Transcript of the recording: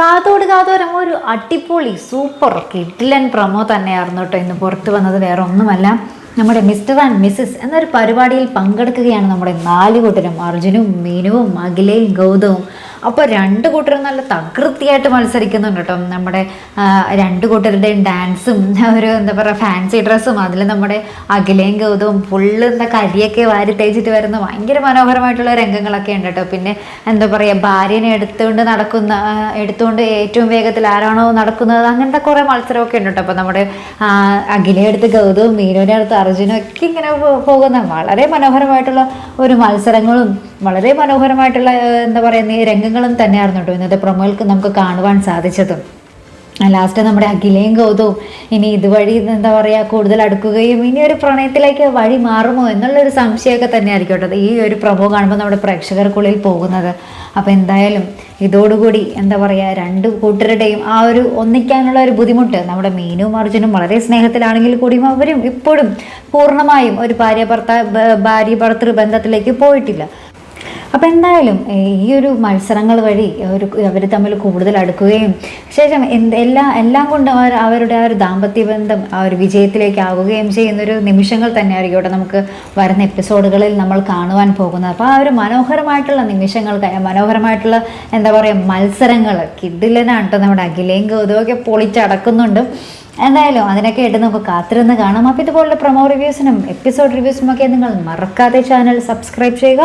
കാതോട് കാതോരം ഒരു അടിപൊളി സൂപ്പർ കിഡിലൻ പ്രമോ തന്നെയായിരുന്നു കേട്ടോ ഇന്ന് പുറത്ത് വന്നത്. വേറെ ഒന്നുമല്ല. നമ്മുടെ മിസ്റ്റർ ആൻഡ് മിസ്സസ് എന്നൊരു പരിപാടിയിൽ പങ്കെടുക്കുകയാണ് നമ്മുടെ നാല് കൂട്ടരും അർജുനും മീനുവും അഖിലയും ഗൗതവും. അപ്പോൾ രണ്ട് കൂട്ടരും നല്ല തകൃതിയായിട്ട് മത്സരിക്കുന്നുണ്ട് കേട്ടോ. നമ്മുടെ രണ്ട് കൂട്ടരുടെയും ഡാൻസും ഒരു എന്താ പറയുക ഫാൻസി ഡ്രസ്സും അതിൽ നമ്മുടെ അഖിലയും ഗൗതവും ഫുള്ള് എന്താ കരിയൊക്കെ വാരി തേച്ചിട്ട് വരുന്ന ഭയങ്കര മനോഹരമായിട്ടുള്ള രംഗങ്ങളൊക്കെ ഉണ്ട് കേട്ടോ. പിന്നെ എന്താ പറയുക ഭാര്യനെ എടുത്തുകൊണ്ട് നടക്കുന്ന എടുത്തുകൊണ്ട് ഏറ്റവും വേഗത്തിൽ ആരാണോ നടക്കുന്നത് അങ്ങനത്തെ കുറേ മത്സരമൊക്കെ ഉണ്ട് കേട്ടോ. അപ്പോൾ നമ്മുടെ ആ, അടുത്ത് ഗൗതവും മീനുവിനെ അടുത്ത് അർജുനും ഒക്കെ ഇങ്ങനെ പോകുന്ന വളരെ മനോഹരമായിട്ടുള്ള ഒരു മത്സരങ്ങളും വളരെ മനോഹരമായിട്ടുള്ള എന്താ പറയുന്ന രംഗങ്ങളും തന്നെയായിരുന്നു കേട്ടോ ഇന്നത്തെ പ്രൊമോയിൽക്ക് നമുക്ക് കാണുവാൻ സാധിച്ചതും. ലാസ്റ്റ് നമ്മുടെ അഖിലയും ഗൗതവും ഇനി ഇതുവഴി എന്താ പറയുക കൂടുതൽ അടുക്കുകയും ഇനി ഒരു പ്രണയത്തിലേക്ക് വഴി മാറുമോ എന്നുള്ളൊരു സംശയമൊക്കെ തന്നെയായിരിക്കും കേട്ടോ. ഈ ഒരു പ്രൊമോ കാണുമ്പോൾ നമ്മുടെ പ്രേക്ഷകർക്കുള്ളിൽ പോകുന്നത്. അപ്പോൾ എന്തായാലും ഇതോടുകൂടി എന്താ പറയുക രണ്ട് കൂട്ടരുടെയും ആ ഒരു ഒന്നിക്കാനുള്ള ഒരു ബുദ്ധിമുട്ട് നമ്മുടെ മീനും അർജുനും വളരെ സ്നേഹത്തിലാണെങ്കിൽ കൂടിയും അവരും ഇപ്പോഴും പൂർണമായും ഒരു ഭാര്യ ഭർത്ത ഭാര്യ ഭർത്തൃ ബന്ധത്തിലേക്ക് പോയിട്ടില്ല. അപ്പം എന്തായാലും ഈ ഒരു മത്സരങ്ങൾ വഴി ഒരു അവർ തമ്മിൽ കൂടുതൽ അടുക്കുകയും ശേഷം എല്ലാ എല്ലാം കൊണ്ടും അവർ അവരുടെ ആ ഒരു ദാമ്പത്യ ബന്ധം ആ ഒരു വിജയത്തിലേക്ക് ആവുകയും ചെയ്യുന്നൊരു നിമിഷങ്ങൾ തന്നെയായിരിക്കും ഇവിടെ നമുക്ക് വരുന്ന എപ്പിസോഡുകളിൽ നമ്മൾ കാണുവാൻ പോകുന്നത്. അപ്പോൾ ആ ഒരു മനോഹരമായിട്ടുള്ള നിമിഷങ്ങൾ മനോഹരമായിട്ടുള്ള എന്താ പറയുക മത്സരങ്ങൾ കിഡിലനാണ് കേട്ടോ നമ്മുടെ അഖിലയും ഗൗതമൊക്കെ പൊളിച്ചടക്കുന്നുണ്ട്. എന്തായാലും അതിനൊക്കെ ആയിട്ട് നമുക്ക് കാത്തിരുന്ന് കാണാം. അപ്പോൾ ഇതുപോലുള്ള പ്രൊമോ റിവ്യൂസിനും എപ്പിസോഡ് റിവ്യൂസിനും ഒക്കെ നിങ്ങൾ മറക്കാതെ ചാനൽ സബ്സ്ക്രൈബ് ചെയ്യുക.